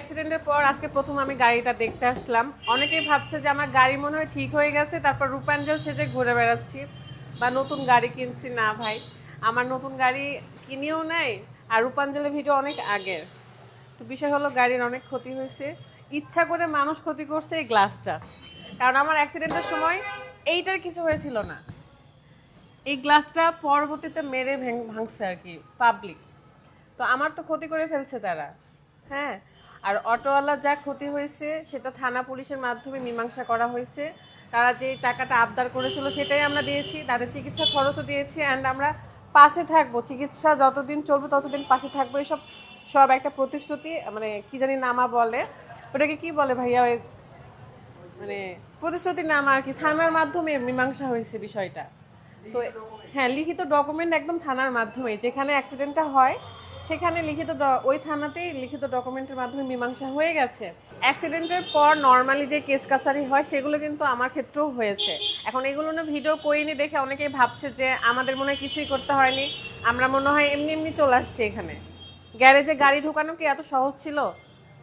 অ্যাক্সিডেন্টের পর আজকে প্রথম আমি গাড়িটা দেখতে আসলাম। অনেকেই ভাবছে যে আমার গাড়ি মনে হয় ঠিক হয়ে গেছে, তারপর রূপাঞ্জল সেজে ঘুরে বেড়াচ্ছি। বা নতুন গাড়ি কিনছি, না ভাই, আমার নতুন গাড়ি কিনেও নাই, আর রূপাঞ্জলের ভিডিও অনেক আগের। তো বিষয় হলো গাড়ির অনেক ক্ষতি হয়েছে। ইচ্ছা করে মানুষ ক্ষতি করছে এই গ্লাসটা কারণ আমার অ্যাক্সিডেন্টের সময় এইটার কিছু হয়েছিল না। এই গ্লাসটা পরবর্তীতে মেরে ভেঙ- ভাঙছে আর কি পাবলিক তো আমার তো ক্ষতি করে ফেলছে তারা। হ্যাঁ আর অটোওয়ালা যা ক্ষতি হয়েছে, সেটা থানা পুলিশের মাধ্যমে মীমাংসা করা হয়েছে। তারা যে টাকাটা আবদার করেছিল, সেটাই আমরা দিয়েছি। তাদের চিকিৎসা খরচও দিয়েছি অ্যান্ড আমরা পাশে থাকব। চিকিৎসা যতদিন চলবে, ততদিন পাশে থাকব। এসব সব একটা প্রতিশ্রুতি মানে কি জানি নামা বলে। ওটাকে কি বলে ভাইয়া? ওই মানে প্রতিশ্রুতি নামা আর কি, থানার মাধ্যমে মীমাংসা হয়েছে বিষয়টা। তো হ্যাঁ লিখিত ডকুমেন্ট একদম থানার মাধ্যমে, যেখানে অ্যাক্সিডেন্টটা হয় সেখানে লিখিত ওই থানাতেই লিখিত ডকুমেন্টের মাধ্যমে মীমাংসা হয়ে গেছে। অ্যাক্সিডেন্টের পর নর্মালি যে কেস কাছারি হয়, সেগুলো কিন্তু আমার ক্ষেত্রেও হয়েছে। এখন এগুলো না ভিডিও করিনি দেখে অনেকেই ভাবছে যে আমাদের মনে হয় কিছুই করতে হয়নি। আমরা মনে হয় এমনি এমনি চলে আসছি এখানে। গ্যারেজে গাড়ি ঢোকানো কি এত সহজ ছিল?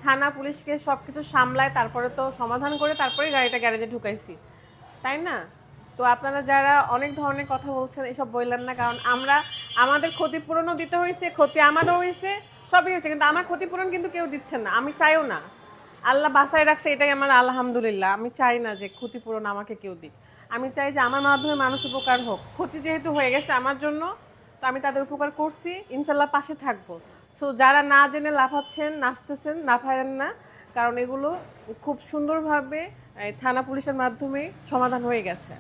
থানা, পুলিশকে সব কিছু সামলায়, তারপরে তো সমাধান করে তারপরে গাড়িটা গ্যারেজে ঢুকাইছি। তাই না? তো আপনারা যারা অনেক ধরনের কথা বলছেন, এসব বললেন না, কারণ আমরা আমাদের ক্ষতিপূরণও দিতে হয়েছে, ক্ষতি আমারও হয়েছে, সবই হয়েছে, কিন্তু আমার ক্ষতিপূরণ কিন্তু কেউ দিচ্ছেন না, আমি চাইও না। আল্লাহ বাসায় রাখছে, এটাই আমার আলহামদুলিল্লাহ, আমি চাই না যে ক্ষতিপূরণ আমাকে কেউ দিক। আমি চাই যে আমার মাধ্যমে মানুষ উপকার হোক। ক্ষতি যেহেতু হয়ে গেছে আমার জন্য, তো আমি তাদের উপকার করছি, ইনশাল্লাহ পাশে থাকব। সো যারা না জেনে লাফাচ্ছেন, নাচতেছেন, লাফায়েন না, কারণ এগুলো খুব সুন্দরভাবে থানা পুলিশের মাধ্যমে সমাধান হয়ে গেছে।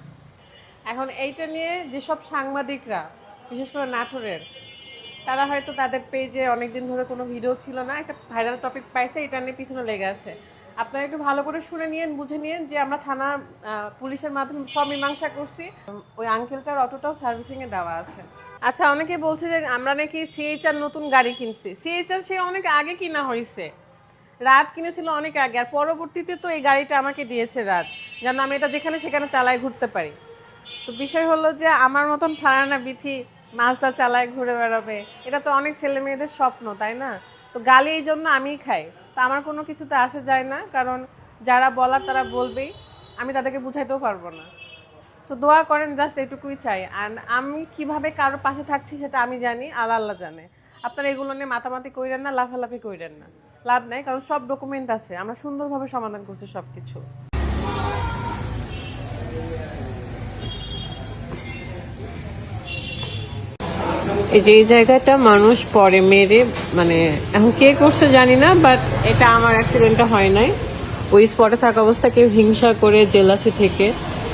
এখন এইটা নিয়ে যেসব সাংবাদিকরা, বিশেষ করে নাটোরের, তারা হয়তো তাদের পেজে অনেকদিন ধরে কোনো ভিডিও ছিল না, একটা ভাইরাল টপিক পাইছে, এটা নিয়ে পিছনে লেগে আছে। আপনারা একটু ভালো করে শুনে নিয়েন, বুঝে নিয়েন যে আমরা থানা পুলিশের মাধ্যমে সব মীমাংসা করছি। ওই আঙ্কেলটার অটোটাও সার্ভিসিংয়ে দেওয়া আছে। আচ্ছা অনেকে বলছে যে আমরা নাকি সিএইচআর নতুন গাড়ি কিনছি। সিএইচআর সে অনেক আগে কিনা হয়েছে রাত কিনেছিল অনেক আগে, আর পরবর্তীতে তো এই গাড়িটা আমাকে দিয়েছে রাত। যেন আমি এটা যেখানে সেখানে চালায় ঘুরতে পারি। তো বিষয় হলো যে আমার মতন ফারানা বিথি মাছটা চালায় ঘুরে বেড়াবে, এটা তো অনেক ছেলে মেয়েদের স্বপ্ন, তাই না? তো গালি এই জন্য আমিই খাই। তা আমার কোনো কিছুতে আসে যায় না, কারণ যারা বলার তারা বলবেই, আমি তাদেরকে বুঝাইতেও পারব না। সো দোয়া করেন জাস্ট এটুকুই চাই। আর আমি কীভাবে কারোর পাশে থাকছি সেটা আমি জানি, আর আল্লাহ জানে। আপনারা এগুলো নিয়ে মাতামাতি কইরেন না, লাফালাফি কইরেন না। লাভ নাই, কারণ সব ডকুমেন্ট আছে। আমরা সুন্দরভাবে সমাধান করছি সব কিছু এই যে এই জায়গাটা মানুষ পরে মেরে মানে এখন কে করছে জানি না বাট এটা আমার অ্যাক্সিডেন্টটা হয় নাই। ওই স্পটে থাকা অবস্থা কেউ হিংসা করে জেলাসি থেকে,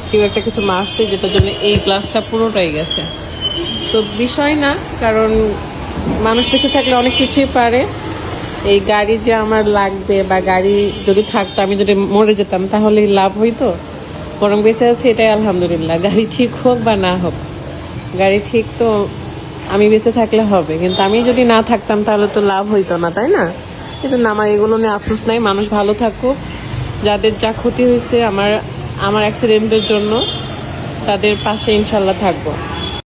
কেউ একটা কিছু মারছে, যেটার জন্য এই গ্লাসটা পুরোটাই গেছে। তো বিষয় না, কারণ মানুষ বেঁচে থাকলে অনেক কিছুই পারে। এই গাড়ি যে আমার লাগবে বা গাড়ি যদি থাকতো, আমি যদি মরে যেতাম তাহলে লাভ হইতো? বরং বেঁচে আছে এটাই আলহামদুলিল্লাহ। গাড়ি ঠিক হোক বা না হোক। গাড়ি ঠিক তো আমি বেঁচে থাকলে হবে। কিন্তু আমি যদি না থাকতাম তাহলে তো লাভ হইতো না, তাই না? কিন্তু আমার এগুলো নিয়ে আফসোস নাই। মানুষ ভালো থাকুক। যাদের যা ক্ষতি হয়েছে আমার আমার অ্যাক্সিডেন্টের জন্য তাদের পাশে ইনশাল্লাহ থাকব।